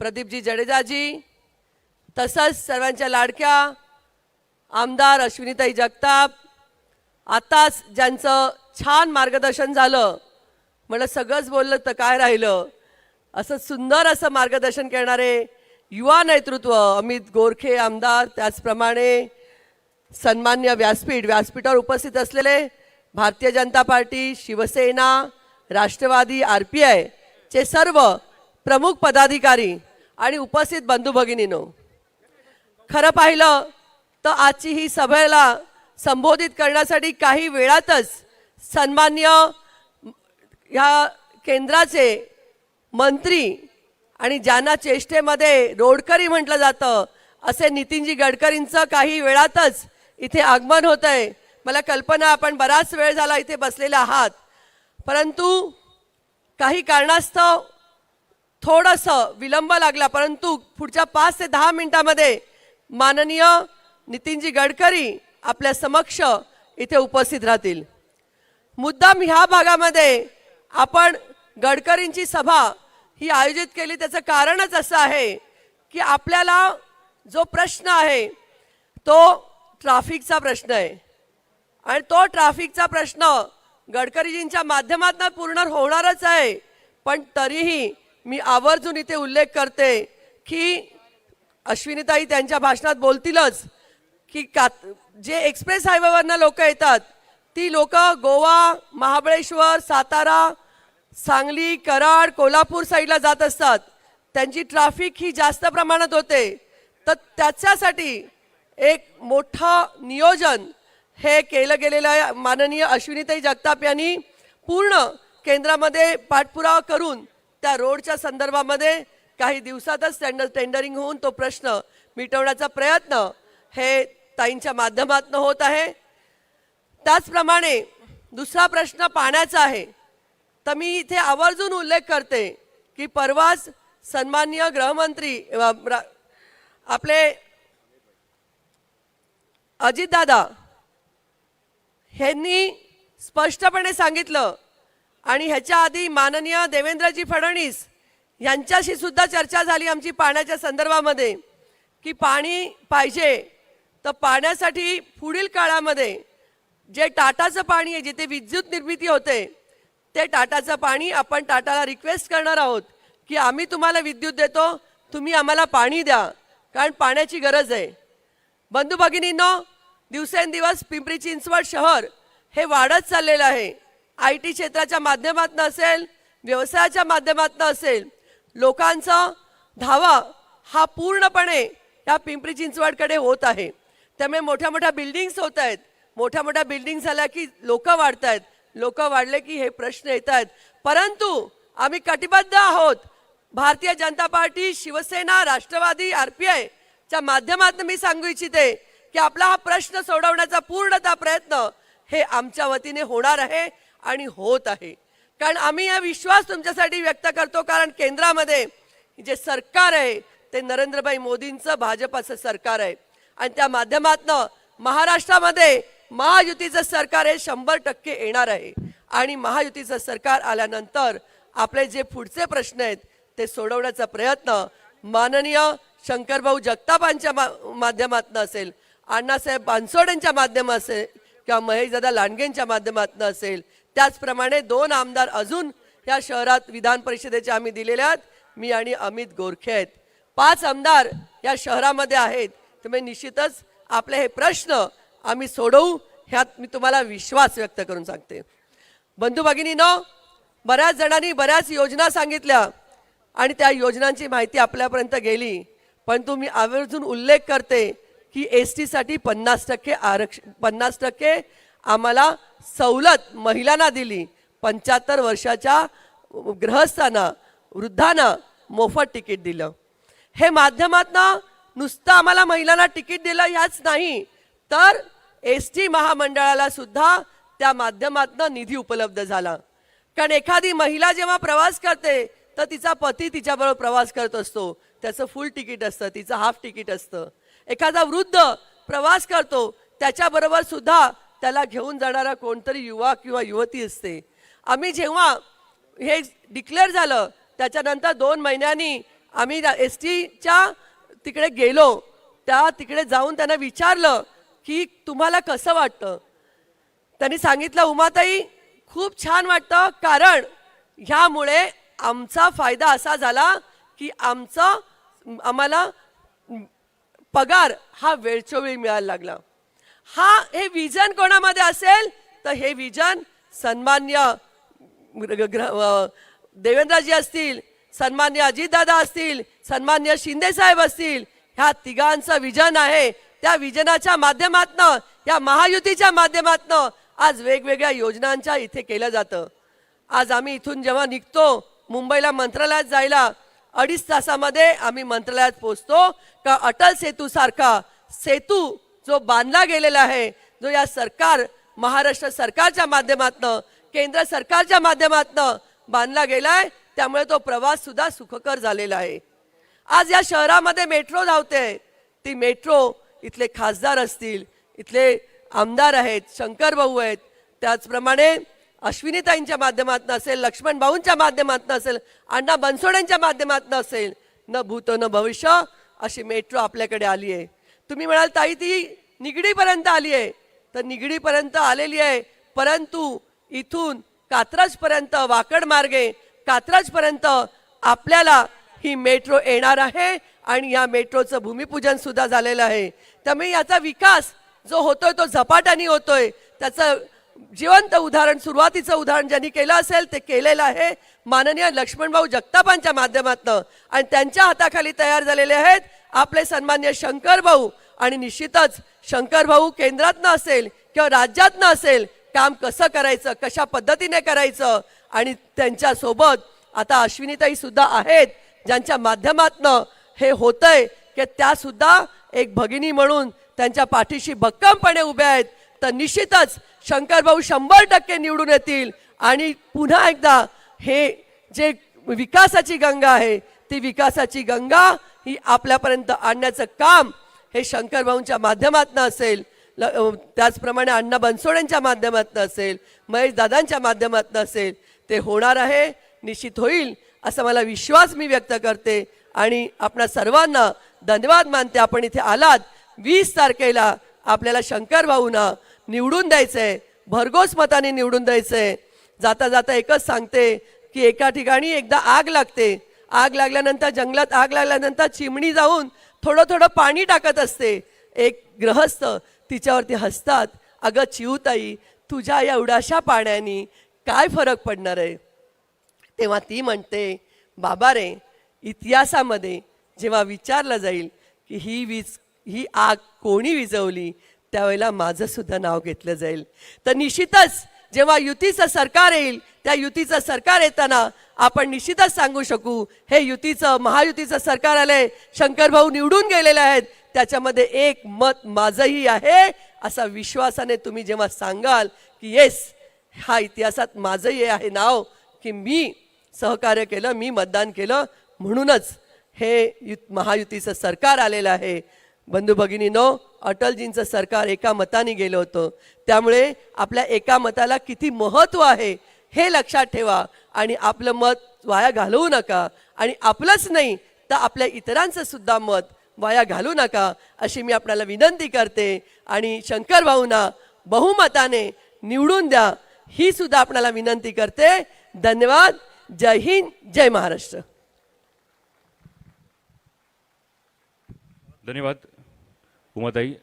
प्रदीपजी जडेजाजी तसंच सर्वांच्या लाडक्या आमदार अश्विनीताई जगताप. आताच ज्यांचं छान मार्गदर्शन झालं मला सगळंच बोललं तर काय राहिलं? असं सुंदर असं मार्गदर्शन करणारे युवा नेतृत्व अमित गोरखे आमदार त्याचप्रमाणे सन्मान्य व्यासपीठ व्यासपीठावर उपस्थित असलेले Bharatiya Janata Party Shiv Sena Rashtravadi R P आयचे सर्व प्रमुख पदाधिकारी आणि उपस्थित बंधू भगिनीनो खरं पाहिलं तर आजची ही सभेला संबोधित करण्यासाठी काही वेळातच सन्मान्य ह्या केंद्राचे मंत्री आणि ज्यांना चेष्टेमध्ये रोडकरी म्हटलं जातं असे नितीनजी गडकरींचं काही वेळातच इथे आगमन होत आहे मला कल्पना आपण बराच वेळ झाला इथे बसलेले आहात. परंतु काही कारणास्तव थोडंसं विलंब लागला परंतु पुढच्या पाच ते दहा मिनिटामध्ये माननीय नितीनजी गडकरी आपल्या समक्ष इथे उपस्थित राहतील. मुद्दाम ह्या भागामध्ये आपण गडकरींची सभा ही आयोजित केली. त्याचं कारणच असं आहे की आपल्याला जो प्रश्न आहे तो ट्राफिकचा प्रश्न आहे. आणि तो ट्राफिकचा प्रश्न गडकरीजींच्या माध्यमातून पूर्ण होणारच आहे. पण तरीही मी आवर्जून इथे उल्लेख करते की अश्विनीताई त्यांच्या भाषणात बोलतीलच की का जे एक्सप्रेस हायवेवरनं लोक येतात ती लोक गोवा महाबळेश्वर सातारा सांगली कराड कोल्हापूर साईडला जात असतात. त्यांची ट्रॅफिक ही जास्त प्रमाणात होते. तर त्याच्यासाठी एक मोठं नियोजन हे केलं गेलेलं आहे. माननीय अश्विनीताई जगताप यांनी पूर्ण केंद्रामध्ये पाठपुरावा करून त्या रोडच्या संदर्भामध्ये काही दिवसातच टेंडर टेंडरिंग होऊन तो प्रश्न मिटवण्याचा प्रयत्न हे ताईंच्या माध्यमातून होत आहे. त्याचप्रमाणे दुसरा प्रश्न पाण्याचा आहे. तर मी इथे आवर्जून उल्लेख करते की परवाच सन्मान्य गृहमंत्री आपले अजितदादा ह्यांनी स्पष्टपणे सांगितलं आणि ह्याच्या आधी माननीय देवेंद्रजी फडणवीस यांच्याशी सुद्धा चर्चा झाली आमची पाण्याच्या संदर्भामध्ये की पाणी पाहिजे तर पाण्यासाठी पुढील काळामध्ये जे टाटाचं पाणी आहे जिथे विद्युत निर्मिती होते ते टाटाचं पाणी आपण टाटाला रिक्वेस्ट करणार आहोत की आम्ही तुम्हाला विद्युत देतो तुम्ही आम्हाला पाणी द्या कारण पाण्याची गरज आहे. बंधू भगिनींनो दिवसेंदिवस पिंपरी चिंचवड शहर हे वाढत चाललेलं आहे. आय टी क्षेत्राच्या माध्यमातून असेल व्यवसायाच्या माध्यमातून असेल लोकांचा धावा हा पूर्णपणे या पिंपरी चिंचवडकडे होत आहे. त्यामुळे मोठ्या मोठ्या बिल्डिंग्स होत आहेत. मोठ्या मोठ्या बिल्डिंग झाल्या की लोक वाढत आहेत. लोक वाढले की हे प्रश्न येत आहेत. परंतु आम्ही कटिबद्ध आहोत. Bharatiya Janata party Shiv Sena Rashtrawadi R P आयच्या माध्यमातून मी सांगू इच्छिते की आपला हा प्रश्न सोडवण्याचा पूर्णतः प्रयत्न हे आमच्या वतीने होणार आहे. आणि होत आहे. कारण आम्ही हा विश्वास तुमच्यासाठी व्यक्त करतो कारण केंद्रामध्ये जे सरकार आहे ते नरेंद्रभाई मोदींचं भाजपाचं सरकार आहे. आणि त्या माध्यमातनं महाराष्ट्रामध्ये महायुतीचं सरकार हे शंभर टक्के येणार आहे. आणि महायुतीचं सरकार आल्यानंतर आपले जे पुढचे प्रश्न आहेत ते सोडवण्याचा प्रयत्न माननीय शंकरभाऊ जगतापांच्या मा माध्यमातून असेल अण्णासाहेब बानसोडेंच्या माध्यम असेल किंवा महेशदादा लांडगेंच्या माध्यमातून असेल त्याचप्रमाणे दोन आमदार अजून या शहरात विधान परिषदेचे आम्ही दिलेले आहेत. मी आणि अमित गोरखे आहेत. पाच आमदार या शहरामध्ये आहेत. त्यामुळे निश्चितच आपले हे प्रश्न आम्ही सोडवू ह्यात मी तुम्हाला विश्वास व्यक्त करून सांगते. बंधू भगिनीनो बऱ्याच जणांनी बऱ्याच योजना सांगितल्या आणि त्या योजनांची माहिती आपल्यापर्यंत गेली. परंतु मी आवर्जून उल्लेख करते की एस टीसाठी पन्नास टक्के आरक्ष पन्नास टक्के आम्हाला सवलत महिलांना दिली. पंच्याहत्तर वर्षाच्या ग्रहस्थांना वृद्धांना मोफत तिकीट दिलं. हे माध्यमातनं नुसतं आम्हाला महिलांना तिकीट दिलं ह्याच नाही तर एस टी महामंडळाला सुद्धा त्या माध्यमातनं निधी उपलब्ध झाला. कारण एखादी महिला जेव्हा प्रवास करते तर तिचा पती तिच्याबरोबर प्रवास करत असतो. त्याचं फुल तिकीट असतं तिचं हाफ तिकीट असतं. एखादा वृद्ध प्रवास करतो त्याच्याबरोबर सुद्धा त्याला घेऊन जाणारा कोणतरी युवा किंवा युवती असते. आम्ही जेव्हा हे डिक्लेअर झालं त्याच्यानंतर दोन महिन्यांनी आम्ही एस टीच्या तिकडे गेलो. त्या तिकडे जाऊन त्यांना विचारलं की तुम्हाला कसं वाटतं? त्यांनी सांगितलं उमाताई खूप छान वाटतं. कारण ह्यामुळे आमचा फायदा असा झाला की आमचं आम्हाला पगार हा वेळचोवेळी मिळायला लागला. हा हे विजन कोणामध्ये असेल? तर हे विजन सन्मान्य ग्र- ग्र- देवेंद्रजी असतील सन्मान्य अजितदादा असतील सन्मान्य शिंदे साहेब असतील. ह्या तिघांचं विजन आहे. त्या विजनाच्या माध्यमातनं या महायुतीच्या माध्यमातनं आज वेगवेगळ्या योजनांच्या इथे केलं जातं. आज आम्ही इथून जेव्हा निघतो मुंबईला मंत्रालयात जायला अडीच तासामध्ये आम्ही मंत्रालयात पोहोचतो का अटल सेतूसारखा सेतू जो बांधला गेलेला आहे जो या सरकार महाराष्ट्र सरकारच्या माध्यमातनं केंद्र सरकारच्या माध्यमातनं बांधला गेलाय त्यामुळे तो प्रवास सुद्धा सुखकर झालेला आहे. आज या शहरामध्ये मेट्रो धावते. ती मेट्रो इथले खासदार असतील इथले आमदार आहेत शंकर भाऊ आहेत. त्याचप्रमाणे अश्विनीताईंच्या माध्यमातून असेल लक्ष्मण भाऊंच्या माध्यमातून असेल अण्णा बनसोड्यांच्या माध्यमातून असेल न भूत न भविष्य अशी मेट्रो आपल्याकडे आली आहे. तुम्ही म्हणाल ताई ती निगडीपर्यंत आली आहे. तर निगडीपर्यंत आलेली आहे परंतु इथून कात्रजपर्यंत वाकड मार्गे कात्रजपर्यंत आपल्याला ही मेट्रो येणार आहे आणि या मेट्रोचं भूमिपूजन सुद्धा झालेलं आहे. त्यामुळे याचा विकास जो होतोय तो झपाट्याने होतोय. त्याचं जिवंत उदाहरण सुरुवातीचं उदाहरण ज्यांनी केलं असेल ते केलेलं आहे माननीय लक्ष्मणभाऊ जगतापांच्या माध्यमातनं. आणि त्यांच्या हाताखाली तयार झालेले आहेत आपले सन्मान्य शंकर भाऊ आणि निश्चितच शंकर भाऊ केंद्रातनं असेल किंवा राज्यातनं असेल काम कसं करायचं कशा पद्धतीने करायचं आणि त्यांच्यासोबत आता अश्विनीताई सुद्धा आहेत ज्यांच्या माध्यमातनं हे होतंय की त्यासुद्धा एक भगिनी म्हणून त्यांच्या पाठीशी भक्कमपणे उभ्या आहेत. तर निश्चितच शंकरभाऊ शंभर टक्के निवडून येतील. आणि पुन्हा एकदा हे जे विकासाची गंगा आहे ती विकासाची गंगा ही आपल्यापर्यंत आणण्याचं काम हे शंकरभाऊंच्या माध्यमातून असेल ल- त्याचप्रमाणे अण्णा बनसोड्यांच्या माध्यमातून असेल महेश दादांच्या माध्यमातून असेल ते होणार आहे निश्चित होईल असा मला विश्वास मी व्यक्त करते. आणि आपणा सर्वांना धन्यवाद मानते. आपण इथे आलात वीस तारखेला आपल्याला शंकरभाऊंना निवडून द्यायचं आहे भरघोस मताने निवडून द्यायचं आहे जाता जाता एकच सांगते की एका ठिकाणी एकदा आग लागते. आग लागल्यानंतर जंगलात आग लागल्यानंतर चिमणी जाऊन थोडं थोडं पाणी टाकत असते. एक ग्रहस्थ तिच्यावरती हसतात. अगं चिवताई तुझ्या एवढ्याशा पाण्याने काय फरक पडणार आहे? तेव्हा ती म्हणते बाबा रे इतिहासामध्ये जेव्हा विचारलं जाईल की ही वीज ही आग कोणी विझवली त्यावेळेला माझं सुद्धा नाव घेतलं जाईल. तर निश्चितच जेव्हा युतीचं सरकार येईल त्या युतीचं सरकार येताना आपण निश्चितच सांगू शकू हे युतीचं महायुतीचं सरकार आलंय शंकर भाऊ निवडून गेलेले आहेत. त्याच्यामध्ये एक मत माझंही आहे असा विश्वासाने तुम्ही जेव्हा सांगाल की येस हा इतिहासात माझंही आहे नाव की मी सहकार्य केलं मी मतदान केलं म्हणूनच हे युत महायुतीचं सरकार आलेलं आहे. बंधू भगिनीनो अटलजींचं सरकार एका मताने गेलं होतं. त्यामुळे आपल्या एका मताला किती महत्त्व आहे हे लक्षात ठेवा आणि आपलं मत वाया घालवू नका. आणि आपलंच नाही तर आपल्या इतरांचं सुद्धा मत वाया घालू नका अशी मी आपल्याला विनंती करते. आणि शंकर भाऊंना बहुमताने निवडून द्या ही सुद्धा आपल्याला विनंती करते. धन्यवाद. जय हिंद जय महाराष्ट्र. धन्यवाद. उमाताई